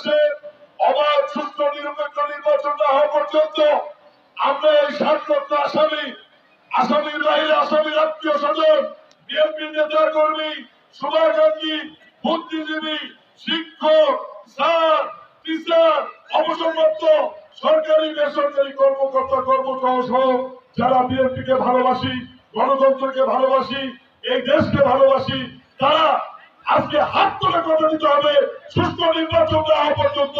বাংলাদেশে অবাধ, সুস্থ, নিরপেক্ষ নির্বাচন না হওয়া পর্যন্ত আমরা এই লক্ষ আসামি আসামির বাইরে আসামির আত্মীয় স্বজন, বিএনপি নেতা কর্মী শুভাকাঙ্ক্ষী বুদ্ধিজীবী, শিক্ষক, স্যার, টিচার, অবসরপ্রাপ্ত সরকারি, বেসরকারি কর্মকর্তা কর্মচারী সহ যারা বিএনপিকে ভালোবাসি, গণতন্ত্রকে ভালোবাসি, এই দেশকে ভালোবাসি, তারা আজকে হাত তুলে কথা দিতে হবে। সুস্থ নির্বাচন না হওয়া পর্যন্ত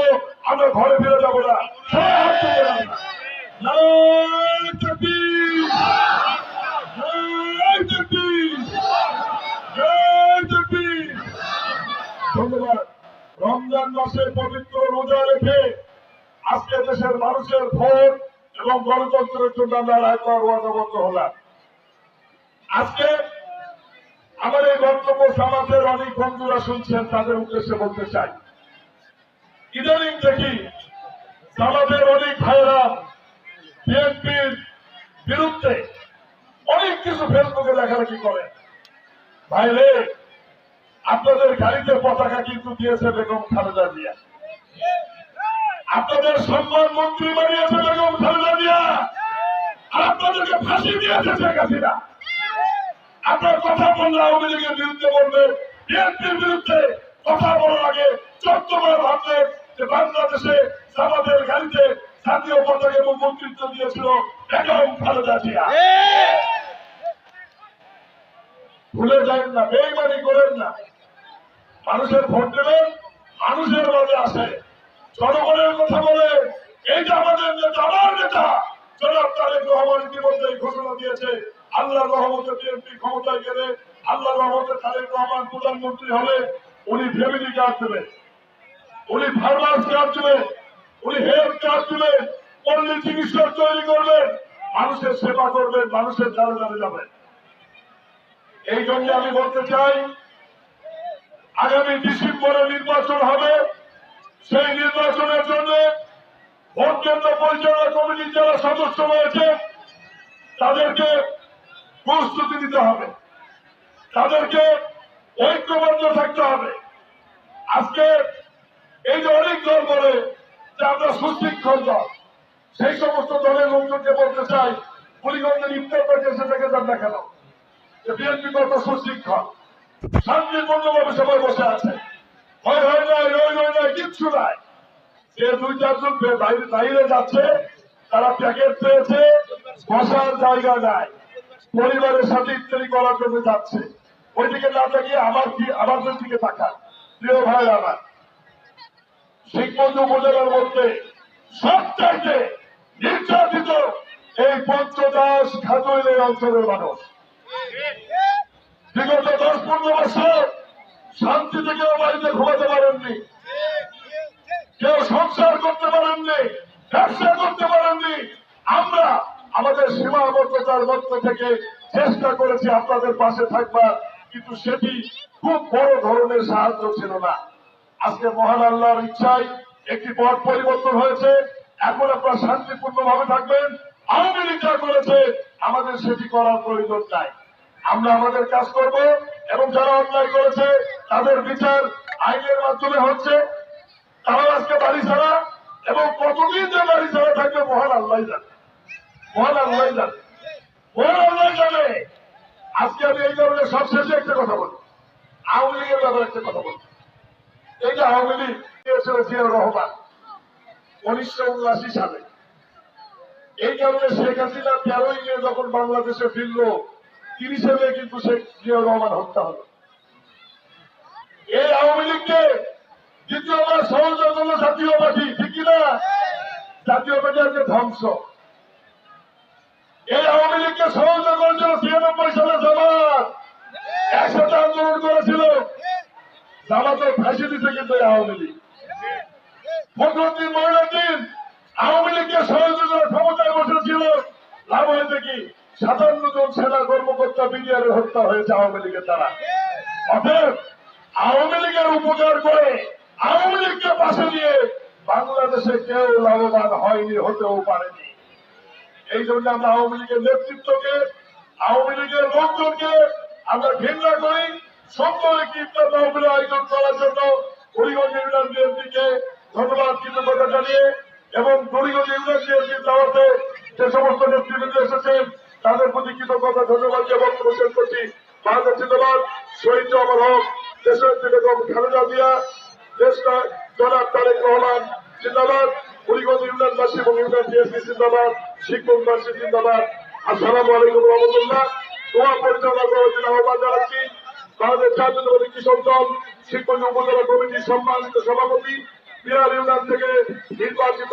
আমরা ঘরে ফিরে যাব না। রমজান মাসে পবিত্র রোজা রেখে আজকে দেশের মানুষের ভোট এবং গণতন্ত্রের জন্য আমরা রায় ওয়াদাবদ্ধ হলাম। আজকে আমার এই বক্তব্য সমাজের অনেক বন্ধুরা শুনছেন, তাদের উদ্দেশ্যে বলতে চাই। ইদানিং দেখি সমাজের অনেক ভাইরা বিএনপির বিরুদ্ধে অনেক কিছু ফেসবুকে লেখালেখি করে। ভাইরে, আপনাদের গাড়িতে পতাকা কিন্তু দিয়েছে বেগম খালেদা জিয়া। আপনাদের সম্মান মন্ত্রী বানিয়েছে বেগম খালেদা জিয়া। আর আপনাদেরকে ফাঁসি দিয়েছে শেখ হাসিনা। আপনার কথা বললে আওয়ামী লীগের বিরুদ্ধে বলবে। বিএনপির বিরুদ্ধে কথা বলার আগে চট্টগ্রাম ভাবলেন যে বাংলাদেশে জামাতের গাড়িতে জাতীয় পতাকা এবং মন্ত্রিত্ব দিয়েছিল বেগম খালেদা জিয়া। ভুলে যান না বেইমানি করেন না। মানুষের ভোট দেবেন মানুষের মাঝে আসে জনগণের কথা বলে এই যে আমাদের নেতা আমার নেতা। জনাব তারেক রহমান ইতিমধ্যে ঘোষণা দিয়েছে আল্লাহ রহমতে বিএনপি ক্ষমতায় গেলে আল্লাহ রহমতে তারেক রহমান প্রধানমন্ত্রী হলে উনি ফ্যামিলি কার্ড দেবেন উনি ফার্মার্স কার্ড দেবেন উনি হেলথ কার্ড দেবেন পল্লী চিকিৎসক তৈরি করবেন মানুষের সেবা করবেন মানুষের দ্বারে দ্বারে যাবেন এই জন্য আমি বলতে চাই, আগামী ডিসেম্বরে নির্বাচন হবে। সেই নির্বাচনের জন্য ভোট কেন্দ্র পরিচালনা কমিটির যারা সদস্য রয়েছে, তাদেরকে প্রস্তুতি দিতে হবে। তাদেরকে ঐক্যবদ্ধ থাকতে হবে। আজকে এই যে অনেক দল বলে যে আমরা সুশৃঙ্খল দল, সেই সমস্ত দলের লোকজনকে বলতে চাই কুড়িগঞ্জের ইফতার পেটে সেটাকে তার দেখানো যে বিএনপি কত সুশৃঙ্খল। শান্তিপূর্ণভাবে সবাই বসে আছে। ভয় হয় নাই রই রই নাই, কিচ্ছু নাই। যে দুই চারজন বাইরে যাচ্ছে, তারা প্যাকেট পেয়েছে, বসার জায়গা নাই। পরিবারের সাথে ইত্যাদি করার জন্য যাচ্ছে। ওইদিকে না তাকিয়ে আমার কি- আমাদের দিকে তাকান। প্রিয় ভাই আমার শিখবন্ধু উপজেলার মধ্যে সবচাইতে নির্যাতিত এই পঞ্চদাস এই অঞ্চলের মানুষ। বিগত দশ পনেরো বছর শান্তি থেকে বাড়িতে ঘুমাতে পারেননি। কেউ সংসার করতে পারেননি, ব্যবসা করতে পারেননি। আমরা আমাদের সীমাবদ্ধতার মধ্য থেকে চেষ্টা করেছি আপনাদের পাশে থাকবার, কিন্তু সেটি খুব বড় ধরনের সাহায্য ছিল না। আজকে মহান আল্লাহর ইচ্ছায় একটি পথ পরিবর্তন হয়েছে। এখন আপনারা শান্তিপূর্ণ ভাবে থাকবেন। আওয়ামী লীগ যা করেছে, আমাদের সেটি করার প্রয়োজন নাই। আমরা আমাদের কাজ করব এবং যারা অন্যায় করেছে, তাদের বিচার আইনের মাধ্যমে হচ্ছে। তারা আজকে বাড়ি ছাড়া এবং কতদিন যে বাড়ি ছাড়া থাকবে, মহান আল্লাহ জানে। আজকে আমি এই কারণে সবশেষে একটা কথা বলি আওয়ামী লীগের ব্যাপারে একটা কথা বলি এই আওয়ামী লীগ রহমান উনিশশো উনআশি সালে। এই কারণে শেখ হাসিনা তেরোই মে যখন বাংলাদেশে ফিরল, তিরিশে মে কিন্তু শেখ জিয়াউর রহমান হত্যা হলো। এই আওয়ামী লীগকে দ্বিতীয়বার সহযোগ হলো জাতীয় পার্টি ঠিক কিনা? জাতীয় পার্টি আজকে ধ্বংস। এই আওয়ামী লীগকে সহযোগ করেছিল ছিয়ানব্বই সালে জামাত। একসাথে আন্দোলন করেছিল। জামাতের ফাঁসি দিতে কিন্তু আওয়ামী লীগ। ফখরুদ্দিন মহিনুদ্দিন আওয়ামী লীগকে সহযোগিতার ক্ষমতায় বসেছিল। লাভ হয়েছে কি? সাতান্ন জন সেনা কর্মকর্তা বিডিআরের হত্যা হয়েছে আওয়ামী লীগের দ্বারা। অতএব আওয়ামী লীগের উপকার করে আওয়ামী লীগকে পাশে নিয়ে বাংলাদেশে কেউ লাভবান হয়নি, হতেও পারেনি। এই জন্য আমরা আওয়ামী লীগের নেতৃত্বকে, আওয়ামী লীগের লোকজনকে আমরা ঘৃণা করি। সুন্দর একটি আয়োজন করার জন্য হরিগঞ্জ ইউনিয়ন বিএনপিকে ধন্যবাদ কৃতজ্ঞতা জানিয়ে এবং দলীয় ইউনিয়ন বিএনপির দাওয়াতে যে সমস্ত নেতৃবৃন্দ এসেছেন, তাদের প্রতি কৃতজ্ঞতা, ধন্যবাদ বক্তব্য শেষ করছি। শহীদ অমর হক দেশের বেগম খালেদা জিয়া দেশটা তারেক রহমান, জিন্দাবাদ। কুড়িগঞ্জ ইউনিয়নবাসী এবং ইউনিয়ন বিএনপি জিন্দাবাদ শিক্ষকবাসী জিন্দাবাদ। আসসালামু আলাইকুম রহমতুল্লাহ। দোয়া পরিচালনা করার জন্য আহ্বান জানাচ্ছি। বাংলাদেশ জাতীয়তাবাদী কৃষক দল শিবগঞ্জ উপজেলা কমিটির সম্মানিত সভাপতি বিহার ইউনিয়ন থেকে নির্বাচিত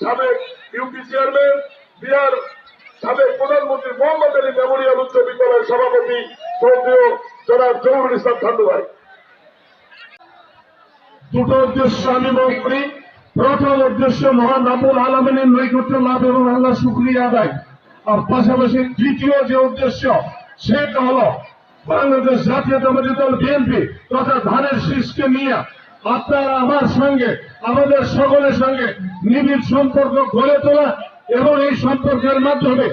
সাবেক ইউপি চেয়ারম্যান, বিহার সাবেক প্রধানমন্ত্রী মোহাম্মদ আলী মেমোরিয়াল উচ্চ বিদ্যালয়ের সভাপতি শ্রদ্ধেয় জনাব জহুরুল ইসলাম ঠান্ডু ভাই। দুটো উদ্দেশ্য আমি মনে করি। প্রথম উদ্দেশ্য মহান রাবুল আলমিনের নৈকট্য লাভ এবং আল্লাহ শুক্রিয়া আদায়। আর পাশাপাশি দ্বিতীয় যে উদ্দেশ্য, সেটা হলো বাংলাদেশ জাতীয়তাবাদী দল বিএনপি তথা ধানের শীষকে নিয়ে আপনারা আমার সঙ্গে, আমাদের সকলের সঙ্গে নিবিড় সম্পর্ক গড়ে তোলা এবং এই সম্পর্কের মাধ্যমে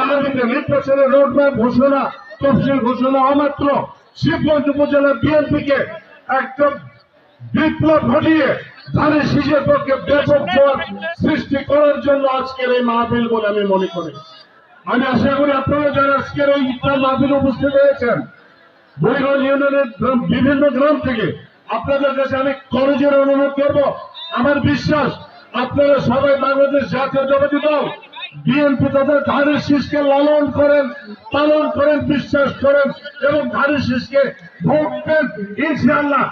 আগামীতে নির্বাচনের রোডম্যাপ ঘোষণা, তফসিল ঘোষণা অমাত্র। শিবগঞ্জ উপজেলা বিএনপিকে একদম বিপ্লব ঘটিয়ে ধানের শীষের পক্ষে ব্যাপক জোয়ার সৃষ্টি করার জন্য আজকের এই মাহফিল বলে আমি মনে করি। আমি আশা করি আপনারা যারা আজকের এই ইফতার মাহফিল উপস্থিত হয়েছেন, বৈরল ইউনিয়নের বিভিন্ন গ্রাম থেকে আপনাদের কাছে আমি করজের অনুরোধ করব। আমার বিশ্বাস, আপনারা সবাই বাংলাদেশ জাতীয়তাবাদী দল, বিএনপি তাদের ধানের শীষকে লালন করেন, পালন করেন, বিশ্বাস করেন এবং ধানের শীষকে ভোট দেন, ইনশাআল্লাহ।